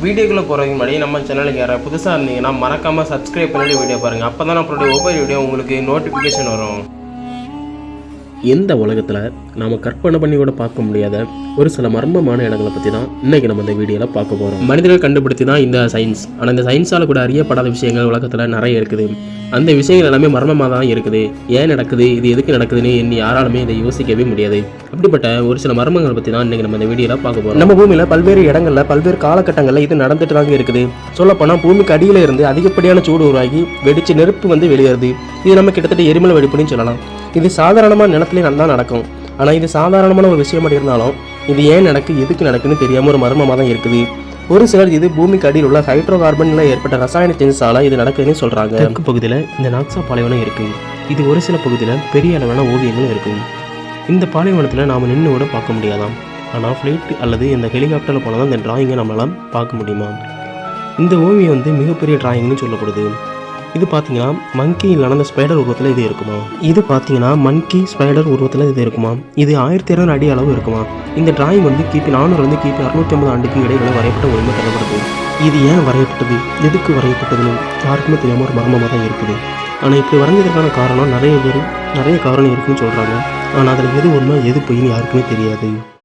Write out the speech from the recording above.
வீடியோக்குள்ளே போகிறதுக்கு முன்னாடி நம்ம சேனலுக்கு யாராவது புதுசாக இருந்தீங்கன்னா மறக்காமல் சப்ஸ்கிரைப் பண்ணிட்டு வீடியோ பாருங்கள் அப்போ தான் நம்மளுடைய ஒவ்வொரு வீடியோ உங்களுக்கு நோட்டிஃபிகேஷன் வரும். எந்த உலகத்தில் நாம் கற்பனை பண்ணி கூட பார்க்க முடியாத ஒரு சில மர்மமான இடங்களை பற்றி தான் இன்றைக்கி நம்ம இந்த வீடியோவில் பார்க்க போகிறோம் மனிதர்கள் கண்டுபிடித்து தான் இந்த சயின்ஸ் ஆனால் இந்த சயின்ஸால் கூட அறியப்படாத விஷயங்கள் உலகத்தில் நிறைய இருக்குது. அந்த விஷயங்கள் எல்லாமே மர்மமாக தான் இருக்குது. ஏன் நடக்குது? இது எதுக்கு நடக்குதுன்னு எண்ணி யாராலுமே இதை யோசிக்கவே முடியாது. அப்படிப்பட்ட ஒரு சில மர்மங்களை பற்றி தான் இன்றைக்கி நம்ம இந்த வீடியோவில் பார்க்க போகிறோம் நம்ம பூமியில் பல்வேறு இடங்களில் பல்வேறு காலகட்டங்களில் இது நடந்துட்டு தாங்க இருக்குது. சொல்லப்போனால் பூமிக்கு அடியில் இருந்து அதிகப்படியான சூடு உருவாகி வெடிச்சு நெருப்பு வந்து வெளியேறுது. இது நம்ம கிட்டத்தட்ட எரிமலை வெடிப்புன்னு சொல்லலாம். இது சாதாரணமாக நிலத்துலேயே நல்லா நடக்கும். ஆனால் இது சாதாரணமான ஒரு விஷயம் இருந்தாலும் இது ஏன் நடக்கு எதுக்கு நடக்குன்னு தெரியாமல் ஒரு மர்மமாக தான் இருக்குது. ஒரு சிலர் இது பூமிக்கு அடியில் உள்ள ஹைட்ரோ கார்பனில் ஏற்பட்ட ரசாயன சேஞ்சஸால இது நடக்குதுன்னு சொல்கிறாங்க தெற்கு பகுதியில் இந்த நாக்சா பாலைவனம் இருக்கு. இது ஒரு சில பகுதியில் பெரிய அளவான ஓவியங்களும் இருக்கும் இந்த பாலைவனத்தில் நாம் நின்று கூட பார்க்க முடியாதாம். ஆனால் ஃப்ளைட் அல்லது இந்த ஹெலிகாப்டரில் போனால் தான் இந்த டிராயிங்கை நம்மளால் பார்க்க முடியுமா இந்த ஓவியம் வந்து மிகப்பெரிய டிராயிங்னு சொல்லப்படுது. இது பார்த்தீங்கன்னா மங்கியில் நடந்த ஸ்பைடர் உருவத்தில் இது இருக்குமா? இது பார்த்தீங்கன்னா மங்கி ஸ்பைடர் உருவத்தில் இது இருக்குமா? இது ஆயிரத்தி இரநூறு அடி அளவு இருக்குமா? இந்த டிராயிங் வந்து கிபி நானூறுலேருந்து கிபி அறுநூத்தி ஐம்பது ஆண்டுக்கு இடையில வரையப்பட்ட உரிமை தரப்படுது இது ஏன் வரையப்பட்டது? எதுக்கு வரையப்பட்டதுன்னு யாருக்குமே தெரியாமல் ஒரு மர்மமாக தான் இருக்குது. ஆனால் இப்படி வரைஞ்சதுக்கான காரணம் நிறைய பேர் நிறைய காரணம் இருக்குன்னு சொல்கிறாங்க ஆனால் அதில் எது உண்மை எது பொய்ன்னு யாருக்குமே தெரியாது.